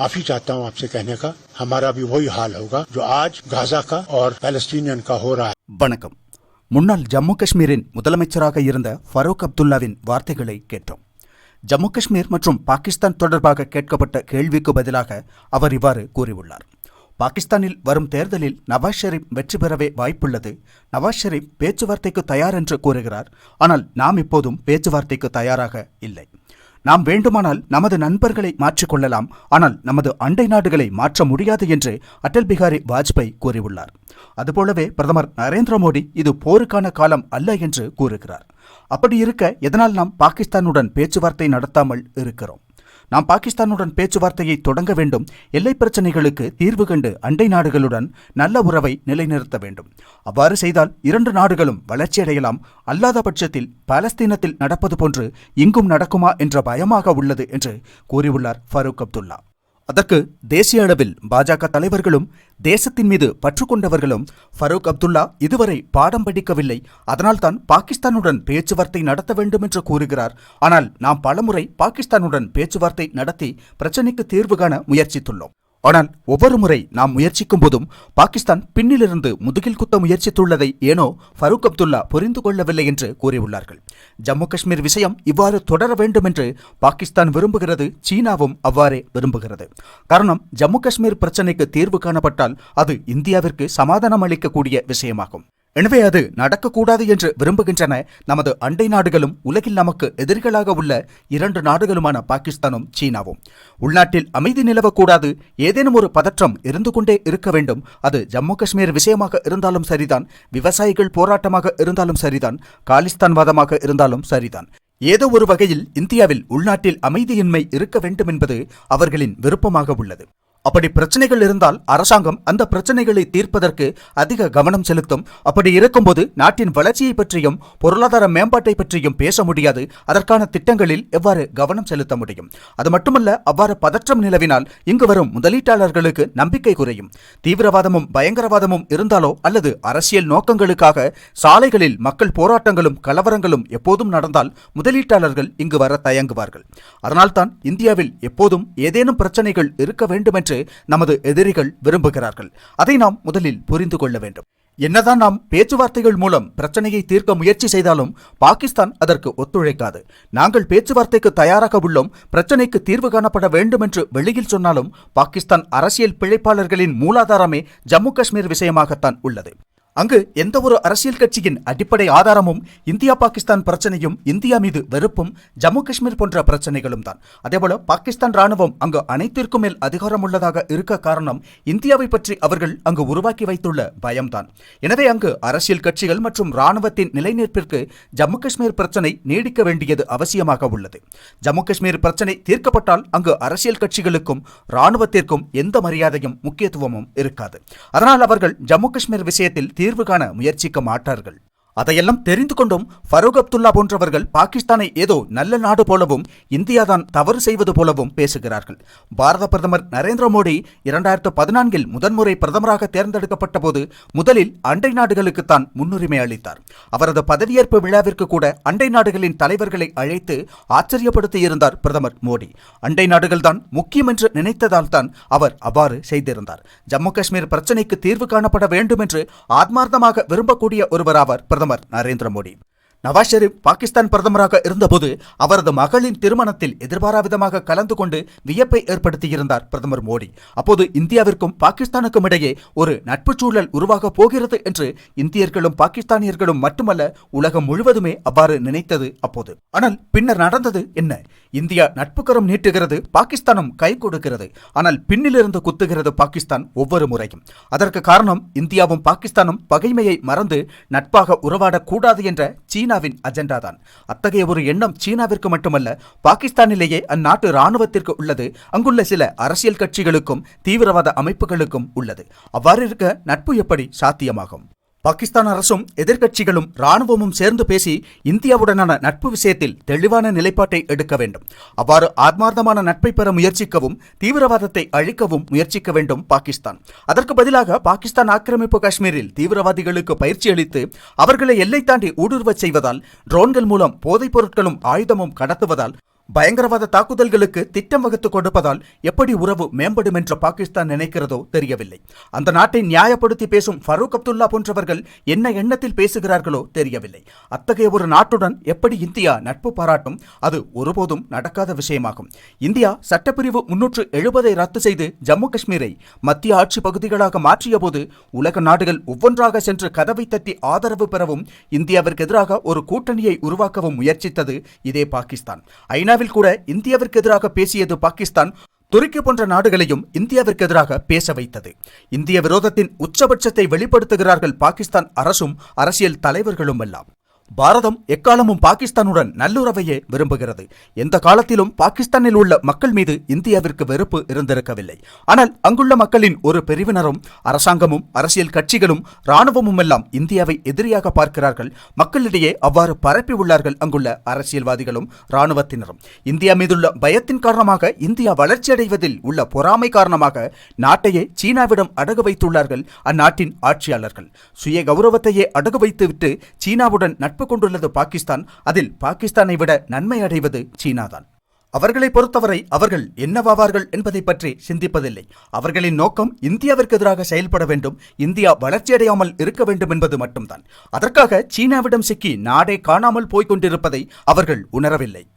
माफी चाहता हूं आपसे कहने का हमारा भी वही हाल होगा जो आज गाजा का और पैलेस्टीनियन का हो रहा है வணக்கம் முன்னாள் ஜம்மு காஷ்மீரின் முதலமைச்சராக இருந்த ஃபரூக் அப்துல்லாவின் வார்த்தைகளை கேட்டோம் ஜம்மு காஷ்மீர் மற்றும் பாகிஸ்தான் தொடர்பாக கேட்கப்பட்ட கேள்விக்கு பதிலாக அவர் இவ்வாறு கூறியுள்ளார் பாகிஸ்தானில் வரும் தேர்தலில் நவாஸ் ஷெரீப் வெற்றி பெறவே வாய்ப்புள்ளது நவாஸ் ஷெரீப் பேச்சுவார்த்தைக்கு தயார் என்று கூறுகிறார் ஆனால் நாம் இப்போதும் பேச்சுவார்த்தைக்கு தயாராக இல்லை நாம் வேண்டுமானால் நமது நண்பர்களை மாற்றிக்கொள்ளலாம். ஆனால் நமது அண்டை நாடுகளை மாற்ற முடியாது என்று அடல் பிகாரி வாஜ்பாய் கூறியுள்ளார். அதுபோலவே பிரதமர் நரேந்திர மோடி இது போருக்கான காலம் அல்ல என்று கூறுகிறார். அப்படி இருக்க எதனால் நாம் பாகிஸ்தானுடன் பேச்சுவார்த்தை நடத்தாமல் இருக்கிறோம்? நாம் பாகிஸ்தானுடன் பேச்சுவார்த்தையை தொடங்க வேண்டும். எல்லை பிரச்சனைகளுக்கு தீர்வு கண்டு அண்டை நாடுகளுடன் நல்ல உறவை நிலைநிறுத்த வேண்டும். அவ்வாறு செய்தால் இரண்டு நாடுகளும் வளர்ச்சியடையலாம். அல்லாத பட்சத்தில் பாலஸ்தீனத்தில் நடப்பது போன்று இங்கும் நடக்குமா என்ற பயமாக உள்ளது என்று கூறியுள்ளார் ஃபரூக் அப்துல்லா. அதற்கு தேசிய அளவில் பாஜக தலைவர்களும் தேசத்தின் மீது பற்று கொண்டவர்களும் ஃபரூக் அப்துல்லா இதுவரை பாடம் படிக்கவில்லை. அதனால்தான் பாகிஸ்தானுடன் பேச்சுவார்த்தை நடத்த வேண்டும் என்று கூறுகிறார். ஆனால் நாம் பலமுறை பாகிஸ்தானுடன் பேச்சுவார்த்தை நடத்தி பிரச்சினைக்கு தீர்வு காண முயற்சித்துள்ளோம். ஆனால் ஒவ்வொரு முறை நாம் முயற்சிக்கும் போதும் பாகிஸ்தான் பின்னிலிருந்து முதுகில் குத்த முயற்சித்துள்ளதை ஏனோ ஃபரூக் அப்துல்லா புரிந்து கொள்ளவில்லை என்று கூறியுள்ளார்கள். ஜம்மு காஷ்மீர் விஷயம் இவ்வாறு தொடர வேண்டும் என்று பாகிஸ்தான் விரும்புகிறது சீனாவும் அவ்வாறே விரும்புகிறது. காரணம் ஜம்மு காஷ்மீர் பிரச்சினைக்கு தீர்வு காணப்பட்டால் அது இந்தியாவிற்கு சமாதானம் அளிக்கக்கூடிய விஷயமாகும். எனவே அது நடக்கக்கூடாது என்று விரும்புகின்றன. நமது அண்டை நாடுகளும் உலகில் நமக்கு எதிரிகளாக உள்ள இரண்டு நாடுகளுமான பாகிஸ்தானும் சீனாவும். உள்நாட்டில் அமைதி நிலவக்கூடாது. ஏதேனும் ஒரு பதற்றம் இருந்து கொண்டே இருக்க வேண்டும். அது ஜம்மு காஷ்மீர் விஷயமாக இருந்தாலும் சரிதான். விவசாயிகள் போராட்டமாக இருந்தாலும் சரிதான். காலிஸ்தான் வாதமாக இருந்தாலும் சரிதான். ஏதோ ஒரு வகையில் இந்தியாவில் உள்நாட்டில் அமைதியின்மை இருக்க வேண்டும் என்பது அவர்களின் விருப்பமாக உள்ளது. அப்படி பிரச்சனைகள் இருந்தால் அரசாங்கம் அந்த பிரச்சனைகளை தீர்ப்பதற்கு அதிக கவனம் செலுத்தும். அப்படி இருக்கும்போது நாட்டின் வளர்ச்சியை பற்றியும் பொருளாதார மேம்பாட்டை பற்றியும் பேச முடியாது. அதற்கான திட்டங்களில் எவ்வாறு கவனம் செலுத்த முடியும்? அது மட்டுமல்ல அவ்வாறு பதற்றம் நிலவினால் இங்கு வரும் முதலீட்டாளர்களுக்கு நம்பிக்கை குறையும். தீவிரவாதமும் பயங்கரவாதமும் இருந்தாலோ அல்லது அரசியல் நோக்கங்களுக்காக சாலைகளில் மக்கள் போராட்டங்களும் கலவரங்களும் எப்போதும் நடந்தால் முதலீட்டாளர்கள் இங்கு வர தயங்குவார்கள். அதனால்தான் இந்தியாவில் எப்போதும் ஏதேனும் பிரச்சனைகள் இருக்க வேண்டும் என்று நமது எதிரிகள் விரும்புகிறார்கள். அதை நாம் முதலில் புரிந்து கொள்ள வேண்டும். என்னதான் நாம் பேச்சுவார்த்தைகள் மூலம் பிரச்சனையை தீர்க்க முயற்சி செய்தாலும் பாகிஸ்தான் அதற்கு ஒத்துழைக்காது. நாங்கள் பேச்சுவார்த்தைக்கு தயாராக உள்ளோம். பிரச்சனைக்கு தீர்வு காணப்பட வேண்டும் என்று வெளியில் சொன்னாலும் பாகிஸ்தான் அரசியல் பிழைப்பாளர்களின் மூலாதாரமே ஜம்மு காஷ்மீர் விஷயமாகத்தான் உள்ளது. அங்கு எந்த ஒரு அரசியல் கட்சியின் அடிப்படை ஆதாரமும் இந்தியா பாகிஸ்தான் பிரச்சனையும் இந்தியா மீது வெறுப்பும் ஜம்மு காஷ்மீர் போன்ற பிரச்சனைகளும் தான். அதேபோல பாகிஸ்தான் ராணுவம் அங்கு அனைத்திற்கும் மேல் அதிகாரம் உள்ளதாக இருக்க காரணம் இந்தியாவை பற்றி அவர்கள் அங்கு உருவாக்கி வைத்துள்ள பயம்தான். எனவே அங்கு அரசியல் கட்சிகள் மற்றும் ராணுவத்தின் நிலைநீர்ப்பிற்கு ஜம்மு காஷ்மீர் பிரச்சனை நீடிக்க வேண்டியது அவசியமாக உள்ளது. ஜம்மு காஷ்மீர் பிரச்சனை தீர்க்கப்பட்டால் அங்கு அரசியல் கட்சிகளுக்கும் ராணுவத்திற்கும் எந்த மரியாதையும் முக்கியத்துவமும் இருக்காது. அதனால் அவர்கள் ஜம்மு காஷ்மீர் விஷயத்தில் தீர்வு காண முயற்சிக்க மாட்டார்கள். அதையெல்லாம் தெரிந்து கொண்டும் ஃபரூக் அப்துல்லா போன்றவர்கள் பாகிஸ்தானை ஏதோ நல்ல நாடு போலவும் இந்தியாதான் தவறு செய்வது போலவும் பேசுகிறார்கள். பாரத பிரதமர் நரேந்திர மோடி இரண்டாயிரத்து பதினான்கில் முதன்முறை பிரதமராக தேர்ந்தெடுக்கப்பட்ட போது முதலில் அண்டை நாடுகளுக்குத்தான் முன்னுரிமை அளித்தார். அவரது பதவியேற்பு விழாவிற்கு கூட அண்டை நாடுகளின் தலைவர்களை அழைத்து ஆச்சரியப்படுத்தியிருந்தார் பிரதமர் மோடி. அண்டை நாடுகள்தான் முக்கியம் என்று நினைத்ததால் தான் அவர் அவ்வாறு செய்திருந்தார். ஜம்மு காஷ்மீர் பிரச்சினைக்கு தீர்வு காணப்பட வேண்டும் என்று ஆத்மார்த்தமாக விரும்பக்கூடிய ஒருவராவார் பிரதமர் நரேந்திர மோடி. நவாஸ் ஷெரீப் பாகிஸ்தான் பிரதமராக இருந்தபோது அவரது மகளின் திருமணத்தில் எதிர்பாராவிதமாக கலந்து கொண்டு வியப்பை ஏற்படுத்தியிருந்தார் பிரதமர் மோடி. அப்போது இந்தியாவிற்கும் பாகிஸ்தானுக்கும் இடையே ஒரு நட்பு சூழல் உருவாக போகிறது என்று இந்தியர்களும் பாகிஸ்தானியர்களும் மட்டுமல்ல உலகம் முழுவதுமே அவ்வாறு நினைத்தது அப்போது. ஆனால் பின்னர் நடந்தது என்ன? இந்தியா நட்புக்கரம் நீட்டுகிறது பாகிஸ்தானும் கை கொடுக்கிறது. ஆனால் பின்னிலிருந்து குத்துகிறது பாகிஸ்தான் ஒவ்வொரு முறையும். அதற்கு காரணம் இந்தியாவும் பாகிஸ்தானும் பகைமையை மறந்து நட்பாக உறவாடக்கூடாது என்ற சீனாவின் அஜெண்டா தான். அத்தகைய ஒரு எண்ணம் சீனாவிற்கு மட்டுமல்ல பாகிஸ்தானிலேயே அந்நாட்டு ராணுவத்திற்கு உள்ளது. அங்குள்ள சில அரசியல் கட்சிகளுக்கும் தீவிரவாத அமைப்புகளுக்கும் உள்ளது. அவ்வாறு இருக்க நட்பு எப்படி சாத்தியமாகும்? பாகிஸ்தான் அரசும் எதிர்க்கட்சிகளும் ராணுவமும் சேர்ந்து பேசி இந்தியாவுடனான நட்பு விஷயத்தில் தெளிவான நிலைப்பாட்டை எடுக்க வேண்டும். அவ்வாறு ஆத்மார்த்தமான நட்பை பெற முயற்சிக்கவும் தீவிரவாதத்தை அழிக்கவும் முயற்சிக்க வேண்டும் பாகிஸ்தான். அதற்கு பதிலாக பாகிஸ்தான் ஆக்கிரமிப்பு காஷ்மீரில் தீவிரவாதிகளுக்கு பயிற்சி அளித்து அவர்களை எல்லை தாண்டி ஊடுருவச் செய்வதால் ட்ரோன்கள் மூலம் போதைப் பொருட்களும் ஆயுதமும் கடத்துவதால் பயங்கரவாத தாக்குதல்களுக்கு திட்டம் வகுத்து கொடுப்பதால் எப்படி உறவு மேம்படும் என்று பாகிஸ்தான் நினைக்கிறதோ தெரியவில்லை. அந்த நாட்டை நியாயப்படுத்தி பேசும் ஃபரூக் அப்துல்லா போன்றவர்கள் என்ன எண்ணத்தில் பேசுகிறார்களோ தெரியவில்லை. அத்தகைய ஒரு நாட்டுடன் எப்படி இந்தியா நட்பு பாராட்டும்? அது ஒருபோதும் நடக்காத விஷயமாகும். இந்தியா சட்டப்பிரிவு முன்னூற்று எழுபதை ரத்து செய்து ஜம்மு காஷ்மீரை மத்திய ஆட்சி பகுதிகளாக மாற்றியபோது உலக நாடுகள் ஒவ்வொன்றாக சென்று கதவை தட்டி ஆதரவு பெறவும் இந்தியாவிற்கு எதிராக ஒரு கூட்டணியை உருவாக்கவும் முயற்சித்தது இதே பாகிஸ்தான். ஐநா ஐநாவில் கூட இந்தியாவிற்கு எதிராக பேசியது பாகிஸ்தான் துருக்கி போன்ற நாடுகளையும் இந்தியாவிற்கு எதிராக பேச வைத்தது. இந்திய விரோதத்தின் உச்சபட்சத்தை வெளிப்படுத்துகிறார்கள் பாகிஸ்தான் அரசும் அரசியல் தலைவர்களும் எல்லாம். பாரதம் எக்காலமும் பாகிஸ்தானுடன் நல்லுறவையே விரும்புகிறது. எந்த காலத்திலும் பாகிஸ்தானில் உள்ள மக்கள் மீது இந்தியாவிற்கு வெறுப்பு இருந்திருக்கவில்லை. ஆனால் அங்குள்ள மக்களின் ஒரு பிரிவினரும் அரசாங்கமும் அரசியல் கட்சிகளும் இராணுவமும் எல்லாம் இந்தியாவை எதிரியாக பார்க்கிறார்கள். மக்களிடையே அவ்வாறு பரப்பி உள்ளார்கள் அங்குள்ள அரசியல்வாதிகளும் இராணுவத்தினரும். இந்தியா மீதுள்ள பயத்தின் காரணமாக இந்தியா வளர்ச்சியடைவதில் உள்ள பொறாமை காரணமாக நாட்டையே சீனாவிடம் அடகு வைத்துள்ளார்கள் அந்நாட்டின் ஆட்சியாளர்கள். சுய கௌரவத்தையே அடகு வைத்துவிட்டு சீனாவுடன் நட்பு கொண்டுள்ளது பாகிஸ்தான் அதில் பாகிஸ்தானை விட நன்மை அடைவது சீனாதான். அவர்களை பொறுத்தவரை அவர்கள் என்னவாவார்கள் என்பதை பற்றி சிந்திப்பதில்லை. அவர்களின் நோக்கம் இந்தியாவிற்கு எதிராக செயல்பட வேண்டும் இந்தியா வளர்ச்சியடையாமல் இருக்க வேண்டும் என்பது மட்டும்தான். அதற்காக சீனாவிடம் சிக்கி நாடே காணாமல் போய்க் கொண்டிருப்பதை அவர்கள் உணரவில்லை.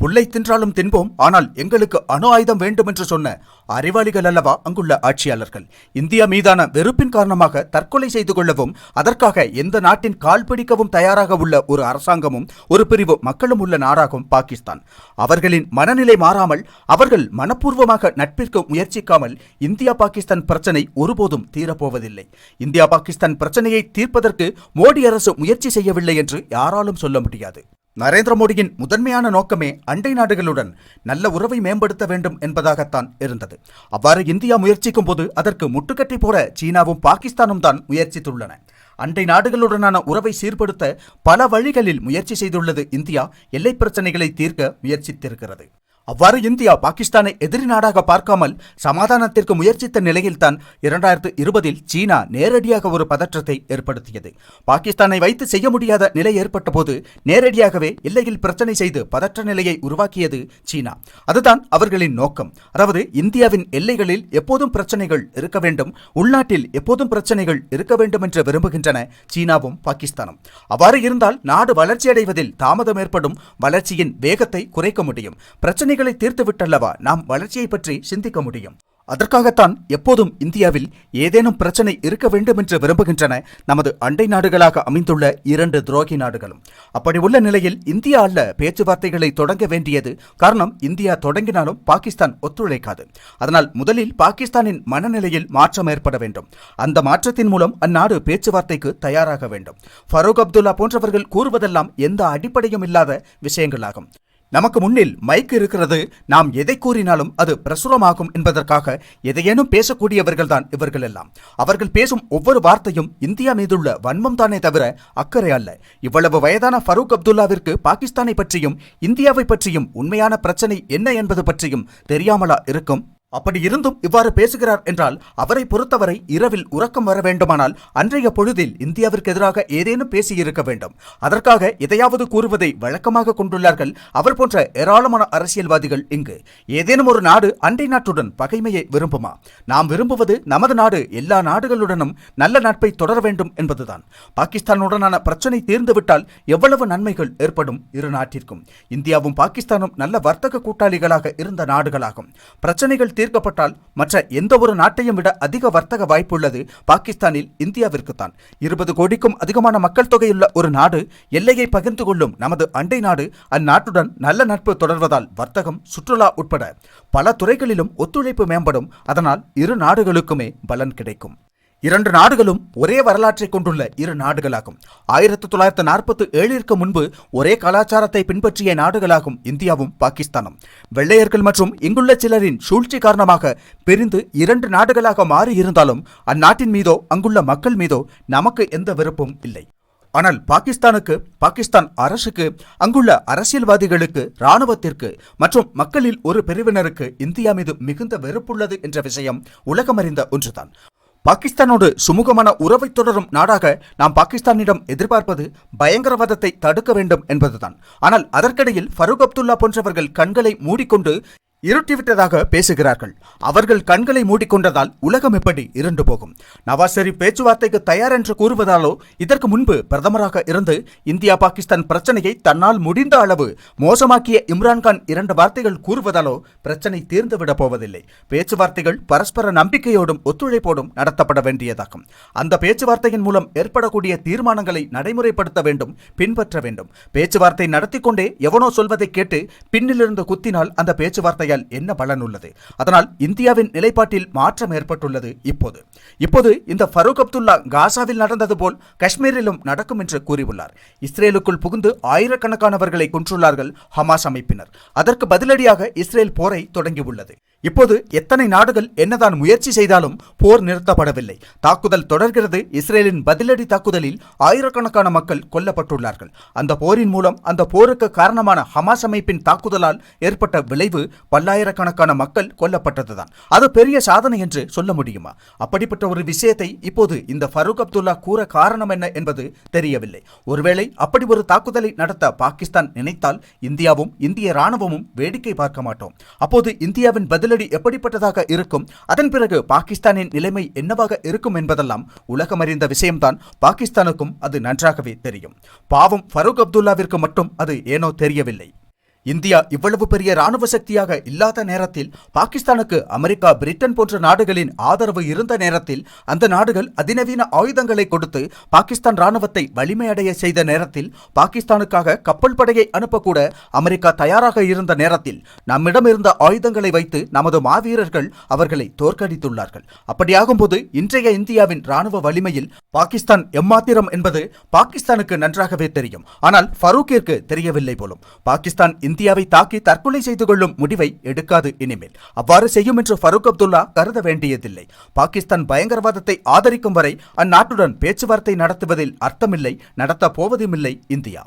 புல்லை தின்றாலும் தின்போம் ஆனால் எங்களுக்கு அணு ஆயுதம் வேண்டும் என்று சொன்ன அறிவாளிகள் அல்லவா அங்குள்ள ஆட்சியாளர்கள்? இந்தியா மீதான வெறுப்பின் காரணமாக தற்கொலை செய்து கொள்ளவும் அதற்காக எந்த நாட்டின் கால் பிடிக்கவும் தயாராக உள்ள ஒரு அரசாங்கமும் ஒரு பிரிவு மக்களும் உள்ள நாடாகும் பாகிஸ்தான். அவர்களின் மனநிலை மாறாமல் அவர்கள் மனப்பூர்வமாக நட்பிற்கு முயற்சிக்காமல் இந்தியா பாகிஸ்தான் பிரச்சனை ஒருபோதும் தீரப்போவதில்லை. இந்தியா பாகிஸ்தான் பிரச்சனையை தீர்ப்பதற்கு மோடி அரசு முயற்சி செய்யவில்லை என்று யாராலும் சொல்ல முடியாது. நரேந்திர மோடியின் முதன்மையான நோக்கமே அண்டை நாடுகளுடன் நல்ல உறவை மேம்படுத்த வேண்டும் என்பதாகத்தான் இருந்தது. அவ்வாறு இந்தியா முயற்சிக்கும் போது அதற்கு முட்டுக்கட்டை போட சீனாவும் பாகிஸ்தானும் தான் முயற்சித்துள்ளன. அண்டை நாடுகளுடனான உறவை சீர்படுத்த பல வழிகளில் முயற்சி செய்துள்ளது இந்தியா. எல்லை பிரச்சனைகளை தீர்க்க முயற்சித்திருக்கிறது. அவ்வாறு இந்தியா பாகிஸ்தானை எதிரி நாடாக பார்க்காமல் சமாதானத்திற்கு முயற்சித்த நிலையில்தான் இரண்டாயிரத்து இருபதில் சீனா நேரடியாக ஒரு பதற்றத்தை ஏற்படுத்தியது. பாகிஸ்தானை வைத்து செய்ய முடியாத நிலை ஏற்பட்ட போது நேரடியாகவே எல்லையில் பிரச்சனை செய்து பதற்ற நிலையை உருவாக்கியது சீனா. அதுதான் அவர்களின் நோக்கம். அதாவது இந்தியாவின் எல்லைகளில் எப்போதும் பிரச்சனைகள் இருக்க வேண்டும் உள்நாட்டில் எப்போதும் பிரச்சனைகள் இருக்க வேண்டும் என்று விரும்புகின்றன சீனாவும் பாகிஸ்தானும். அவ்வாறு இருந்தால் நாடு வளர்ச்சியடைவதில் தாமதம் ஏற்படும் வளர்ச்சியின் வேகத்தை குறைக்க முடியும். பிரச்சனைகள் தீர்த்துவிட்டல்லவா நாம் வளர்ச்சியை பற்றி சிந்திக்க முடியும்? அதற்காகத்தான் எப்போதும் இந்தியாவில் ஏதேனும் பிரச்சனை இருக்க வேண்டும் என்று விரும்புகின்றன நமது அண்டை நாடுகளாக அமைந்துள்ள இரண்டு துரோகி நாடுகளும். அப்படி உள்ள நிலையில் இந்தியா அல்ல பேச்சுவார்த்தைகளை தொடங்க வேண்டியது. காரணம் இந்தியா தொடங்கினாலும் பாகிஸ்தான் ஒத்துழைக்காது. அதனால் முதலில் பாகிஸ்தானின் மனநிலையில் மாற்றம் ஏற்பட வேண்டும். அந்த மாற்றத்தின் மூலம் அந்நாடு பேச்சுவார்த்தைக்கு தயாராக வேண்டும். ஃபரூக் அப்துல்லா போன்றவர்கள் கூறுவதெல்லாம் எந்த அடிப்படையும் இல்லாத விஷயங்களாகும். நமக்கு முன்னில் மைக் இருக்கிறது. நாம் எதை கூறினாலும் அது பிரசுரமாகும் என்பதற்காக எதையேனும் பேசக்கூடியவர்கள்தான் இவர்கள் எல்லாம். அவர்கள் பேசும் ஒவ்வொரு வார்த்தையும் இந்தியா மீதுள்ள வன்மம் தானே தவிர அக்கறை அல்ல. இவ்வளவு வயதான ஃபரூக் அப்துல்லாவிற்கு பாகிஸ்தானை பற்றியும் இந்தியாவை பற்றியும் உண்மையான பிரச்சனை என்ன என்பது பற்றியும் தெரியாமலா இருக்கும்? அப்படி இருந்தும் இவ்வாறு பேசுகிறார் என்றால் அவரை பொறுத்தவரை இரவில் உறக்கம் வர வேண்டுமானால் அன்றைய பொழுதில் இந்தியாவிற்கு எதிராக ஏதேனும் பேசியிருக்க வேண்டும். அதற்காக எதையாவது கூறுவதை வழக்கமாக கொண்டுள்ளார்கள். அவர் போன்ற ஏராளமான அரசியல்வாதிகள் இங்கு. ஏதேனும் ஒரு நாடு அண்டை நாட்டுடன் பகைமையை விரும்புமா? நாம் விரும்புவது நமது நாடு எல்லா நாடுகளுடனும் நல்ல நட்பை தொடர வேண்டும் என்பதுதான். பாகிஸ்தானுடனான பிரச்சனை தீர்ந்துவிட்டால் எவ்வளவு நன்மைகள் ஏற்படும் இரு நாட்டிற்கும். இந்தியாவும் பாகிஸ்தானும் நல்ல வர்த்தக கூட்டாளிகளாக இருந்த நாடுகளாகும். பிரச்சனைகள் தீர்க்கப்பட்டால் மற்ற எந்த ஒரு நாட்டையும் விட அதிக வர்த்தக வாய்ப்புள்ளது பாகிஸ்தானில் இந்தியாவிற்குத்தான். இருபது கோடிக்கும் அதிகமான மக்கள் தொகையுள்ள ஒரு நாடு எல்லையை பகிர்ந்து கொள்ளும் நமது அண்டை நாடு அந்நாட்டுடன் நல்ல நட்பு தொடர்வதால் வர்த்தகம் சுற்றுலா உட்பட பல துறைகளிலும் ஒத்துழைப்பு மேம்படும். அதனால் இரு நாடுகளுக்குமே பலன் கிடைக்கும். இரண்டு நாடுகளும் ஒரே வரலாற்றை கொண்டுள்ள இரு நாடுகளாகும். ஆயிரத்தி தொள்ளாயிரத்தி நாற்பத்தி ஏழிற்கு முன்பு ஒரே கலாச்சாரத்தை பின்பற்றிய நாடுகளாகும் இந்தியாவும் பாகிஸ்தானும். வெள்ளையர்கள் மற்றும் இங்குள்ள சிலரின் சூழ்ச்சி காரணமாக பிரிந்து இரண்டு நாடுகளாக மாறி இருந்தாலும் அந்நாட்டின் மீதோ அங்குள்ள மக்கள் மீதோ நமக்கு எந்த விருப்பம் இல்லை. ஆனால் பாகிஸ்தானுக்கு பாகிஸ்தான் அரசுக்கு அங்குள்ள அரசியல்வாதிகளுக்கு இராணுவத்திற்கு மற்றும் மக்களில் ஒரு பிரிவினருக்கு இந்தியா மீது மிகுந்த வெறுப்புள்ளது என்ற விஷயம் உலகமறிந்த ஒன்றுதான். பாகிஸ்தானோடு சுமூகமான உறவை தொடரும் நாடாக நாம் பாகிஸ்தானிடம் எதிர்பார்ப்பது பயங்கரவாதத்தை தடுக்க வேண்டும் என்பதுதான். ஆனால் அதற்கிடையில் ஃபரூக் அப்துல்லா போன்றவர்கள் கண்களை மூடிக்கொண்டு இருட்டிவிட்டதாக பேசுகிறார்கள். அவர்கள் கண்களை மூடிக்கொண்டதால் உலகம் எப்படி இருண்டு போகும்? நவாஸ் ஷெரீப் பேச்சுவார்த்தைக்கு தயார் என்று கூறுவதாலோ இதற்கு முன்பு பிரதமராக இருந்து இந்தியா பாகிஸ்தான் பிரச்சனையை தன்னால் முடிந்த அளவு மோசமாக்கிய இம்ரான்கான் இரண்டு வார்த்தைகள் கூறுவதாலோ பிரச்சனை தீர்ந்துவிடப் போவதில்லை. பேச்சுவார்த்தைகள் பரஸ்பர நம்பிக்கையோடும் ஒத்துழைப்போடும் நடத்தப்பட வேண்டியதாகும். அந்த பேச்சுவார்த்தையின் மூலம் ஏற்படக்கூடிய தீர்மானங்களை நடைமுறைப்படுத்த வேண்டும் பின்பற்ற வேண்டும். பேச்சுவார்த்தை நடத்தி கொண்டே எவனோ சொல்வதை கேட்டு பின்னிலிருந்து குத்தினால் அந்த பேச்சுவார்த்தை பேச்சுவார்த்தையால் என்ன பலன் உள்ளது? அதனால் இந்தியாவின் நிலைப்பாட்டில் மாற்றம் ஏற்பட்டுள்ளது இப்போது. இப்போது இந்த ஃபரூக் அப்துல்லா காசாவில் நடந்தது போல் காஷ்மீரிலும் நடக்கும் என்று கூறியுள்ளார். இஸ்ரேலுக்குள் புகுந்து ஆயிரக்கணக்கானவர்களை கொன்றுள்ளார்கள் ஹமாஸ் அமைப்பினர். அதற்கு பதிலடியாக இஸ்ரேல் போரை தொடங்கியுள்ளது. இப்போது எத்தனை நாடுகள் என்னதான் முயற்சி செய்தாலும் போர் நிறுத்தப்படவில்லை. தாக்குதல் தொடர்கிறது. இஸ்ரேலின் பதிலடி தாக்குதலில் ஆயிரக்கணக்கான மக்கள் கொல்லப்பட்டுள்ளார்கள். அந்த போரின் மூலம் அந்த போருக்கு காரணமான ஹமாஸ் அமைப்பின் தாக்குதலால் ஏற்பட்ட விளைவு பல்லாயிரக்கணக்கான மக்கள் கொல்லப்பட்டதுதான். அது பெரிய சாதனை என்று சொல்ல முடியுமா? அப்படிப்பட்ட ஒரு விஷயத்தை இப்போது இந்த ஃபரூக் அப்துல்லா கூற காரணம் என்ன என்பது தெரியவில்லை. ஒருவேளை அப்படி ஒரு தாக்குதலை நடத்த பாகிஸ்தான் நினைத்தால் இந்தியாவும் இந்திய ராணுவமும் வேடிக்கை பார்க்க மாட்டோம். அப்போது இந்தியாவின் பதில் பதிலடி எப்படிப்பட்டதாக இருக்கும்? அதன் பிறகு பாகிஸ்தானின் நிலைமை என்னவாக இருக்கும் என்பதெல்லாம் உலகமறிந்த விஷயம்தான். பாகிஸ்தானுக்கும் அது நன்றாகவே தெரியும். பாவம் ஃபரூக் அப்துல்லாவிற்கு மட்டும் அது ஏனோ தெரியவில்லை. இந்தியா இவ்வளவு பெரிய ராணுவ சக்தியாக இல்லாத நேரத்தில் பாகிஸ்தானுக்கு அமெரிக்கா பிரிட்டன் போன்ற நாடுகளின் ஆதரவு இருந்த நேரத்தில் அந்த நாடுகள் அதிநவீன ஆயுதங்களை கொடுத்து பாகிஸ்தான் ராணுவத்தை வலிமையடைய செய்த நேரத்தில் பாகிஸ்தானுக்காக கப்பல் படையை அனுப்பக்கூட அமெரிக்கா தயாராக இருந்த நேரத்தில் நம்மிடம் இருந்த ஆயுதங்களை வைத்து நமது மாவீரர்கள் அவர்களை தோற்கடித்துள்ளார்கள். அப்படியாகும்போது இன்றைய இந்தியாவின் ராணுவ வலிமையில் பாகிஸ்தான் எம்மாத்திரம் என்பது பாகிஸ்தானுக்கு நன்றாகவே தெரியும். ஆனால் ஃபரூக்கிற்கு தெரியவில்லை போலும். பாகிஸ்தான் இந்தியாவை தாக்கி தற்கொலை செய்து கொள்ளும் முடிவை எடுக்காது இனிமேல். அவ்வாறு செய்யும் என்று ஃபரூக் அப்துல்லா கருத வேண்டியதில்லை. பாகிஸ்தான் பயங்கரவாதத்தை ஆதரிக்கும் வரை அந்நாட்டுடன் பேச்சுவார்த்தை நடத்துவதில் அர்த்தமில்லை நடத்தப் போவதுமில்லை இந்தியா.